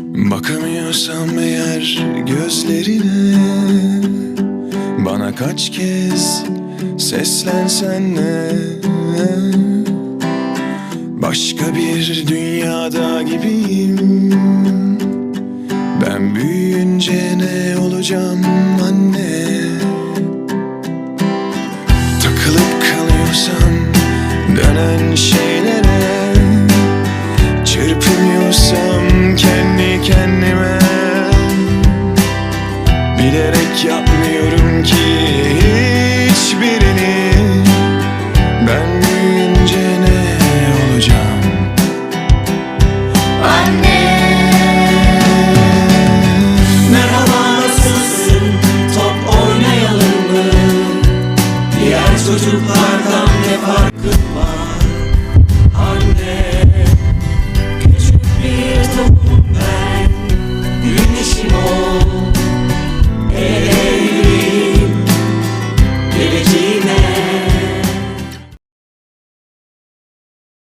Bakamıyorsam eğer gözlerine Bana kaç kez seslensen ne Başka bir dünyada gibiyim. Ben büyüyünce ne olacağım anne? Takılıp kalıyorsam dönen şey Bilerek yapmıyorum ki hiçbirini. Ben büyüyünce ne olacağım? Anne. Merhaba nasılsın? Top oynayalım mı? Diğer çocuklardan ne farkın var?